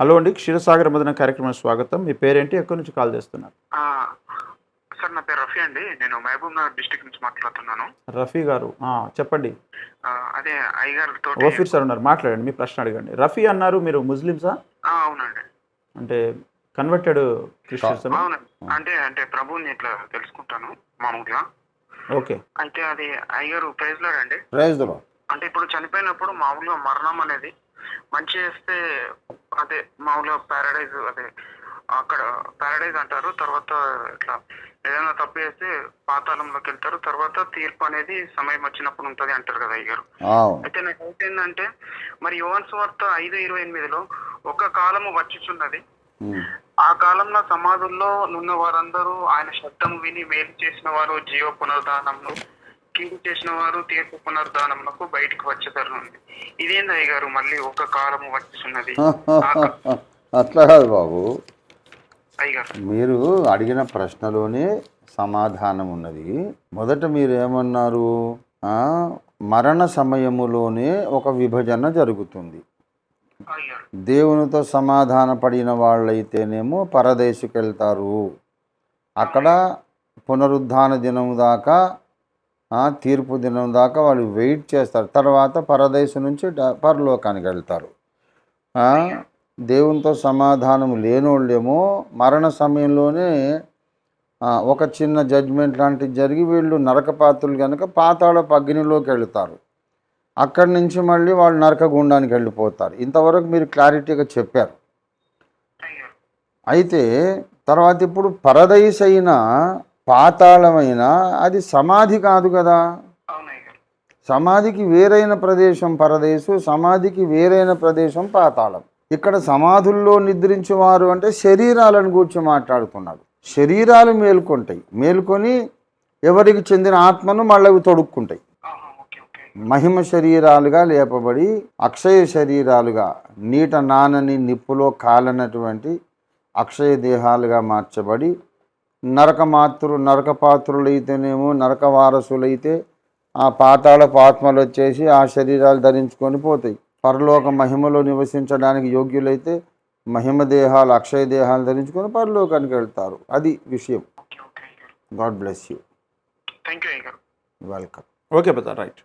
Hello అండి క్షీరసాగర మదన కార్యక్రమం స్వాగతం. మీ పేరేంటి? ఎక్కడి నుంచి కాల్ చేస్తున్నారు? ఆ, సార్ నా పేరు రఫీ అండి. నేను మహబూబ్ నగర్ డిస్టిక్ నుంచి మాట్లాడుతున్నాను. రఫీ గారు ఆ, చెప్పండి. అదే అయ్యగారితో ఓఫీర్ సార్ ఉన్నారు. మాట్లాడండి మీ ప్రశ్న అడగండి. రఫీ అన్నారు మీరు ముస్లిమ్సా? అవునండి. అంటే కన్వర్టెడ్ క్రిస్టియన్స్? అవునండి. అంటే అంటే ప్రభువుని ఇట్లా తెలుసుకుంటాను మామూలుగా. ఓకే. అయితే అది అయ్యగారు ప్రైజ్ అండి? ప్రైజ్లో. అంటే ఇప్పుడు చనిపోయినప్పుడు మామూలుగా మరణం అనేది మంచి చేస్తే అదే మామూలుగా పారాడైజ్ అదే అక్కడ పారాడైజ్ అంటారు. తర్వాత ఇట్లా ఏదైనా తప్పు చేస్తే పాతాళంలోకి వెళ్తారు. తర్వాత తీర్పు అనేది సమయం వచ్చినప్పుడు ఉంటది అంటారు కదా అయ్యారు అయితే నాకు డౌట్ ఏంటంటే మరి యువన్ వార్త ఐదు ఇరవై ఎనిమిదిలో ఒక కాలము వచ్చుచున్నది ఆ కాలంలో సమాధుల్లో నున్న వారందరూ ఆయన శబ్దము విని మేలు చేసిన వారు జీవ పునరుద్ధానంలో కీడు చేసిన వారు తీర్పు పునరుద్ధానంలో బయటకు వచ్చేదారు ఇదేంది అయ్య గారు మళ్ళీ ఒక కాలము వచ్చుచున్నది. అట్లా కాదు బాబు. మీరు అడిగిన ప్రశ్నలోనే సమాధానం ఉన్నది మొదట మీరు ఏమన్నారు మరణ సమయములోనే ఒక విభజన జరుగుతుంది. దేవునితో సమాధాన పడిన వాళ్ళైతేనేమో పరదేశుకి వెళ్తారు అక్కడ పునరుద్ధాన దినం దాకా తీర్పు దినం దాకా వాళ్ళు వెయిట్ చేస్తారు. తర్వాత పరదేశం నుంచి పరలోకానికి వెళ్తారు. దేవునితో సమాధానం లేనోళ్ళేమో మరణ సమయంలోనే ఒక చిన్న జడ్జ్మెంట్ లాంటిది జరిగి వీళ్ళు నరకపాత్రులు కనుక పాతాళ అగ్నిలోకి వెళుతారు. అక్కడి నుంచి మళ్ళీ వాళ్ళు నరక గుండానికి వెళ్ళిపోతారు. ఇంతవరకు మీరు క్లారిటీగా చెప్పారు. అయితే తర్వాత ఇప్పుడు పరదైస్ అయిన పాతాళమైన అది సమాధి కాదు కదా. సమాధికి వేరైన ప్రదేశం పరదేశు సమాధికి వేరైన ప్రదేశం పాతాళం. ఇక్కడ సమాధుల్లో నిద్రించేవారు అంటే శరీరాలను గూర్చి మాట్లాడుతున్నాడు శరీరాలు మేల్కొంటాయి. మేల్కొని ఎవరికి చెందిన ఆత్మను మళ్ళీ తొడుక్కుంటాయి. మహిమ శరీరాలుగా లేపబడి అక్షయ శరీరాలుగా నీట నానని నిప్పులో కాలనటువంటి అక్షయ దేహాలుగా మార్చబడి నరక మాతృ నరక పాత్రులైతేనేమో నరక వారసులైతే ఆ పాతాళ ఆత్మలు వచ్చేసి ఆ శరీరాలు ధరించుకొని పోతాయి. పరలోక మహిమలో నివసించడానికి యోగ్యులైతే మహిమ దేహాలు అక్షయ దేహాలు ధరించుకొని పరలోకానికి వెళ్తారు. అది విషయం. God bless you. Welcome. Okay బదా right.